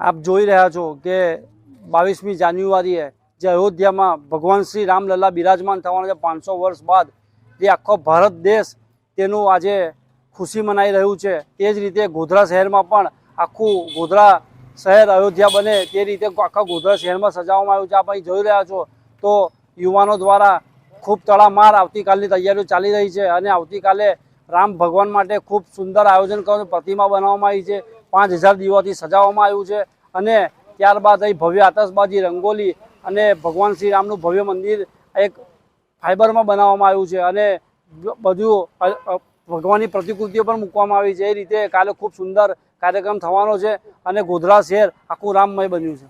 આપ જોઈ રહ્યા છો કે બાવીસમી જાન્યુઆરીએ જે અયોધ્યામાં ભગવાન શ્રી રામલલ્લા બિરાજમાન થવાના છે પાંચસો વર્ષ બાદ જે આખો ભારત દેશ તેનું આજે ખુશી મનાઈ રહ્યું છે. તે જ રીતે ગોધરા શહેરમાં પણ આખું ગોધરા શહેર અયોધ્યા બને તે રીતે આખા ગોધરા શહેરમાં સજાવવામાં આવ્યું છે. આપ અહીં જોઈ રહ્યા છો તો યુવાનો દ્વારા ખૂબ તડામાર આવતીકાલની તૈયારીઓ ચાલી રહી છે અને આવતીકાલે રામ ભગવાન માટે ખૂબ સુંદર આયોજન કરવાનું પ્રતિમા બનાવવામાં આવી છે. પાંચ હજાર દીવાથી સજાવવામાં આવ્યું છે અને ત્યારબાદ અહીં ભવ્ય આતશબાજી, રંગોલી અને ભગવાન શ્રી રામનું ભવ્ય મંદિર એક ફાઈબરમાં બનાવવામાં આવ્યું છે અને બધું ભગવાનની પ્રતિકૃતિઓ પણ મૂકવામાં આવી છે. એ રીતે કાલે ખૂબ સુંદર કાર્યક્રમ થવાનો છે અને ગોધરા શહેર આખું રામમય બન્યું છે.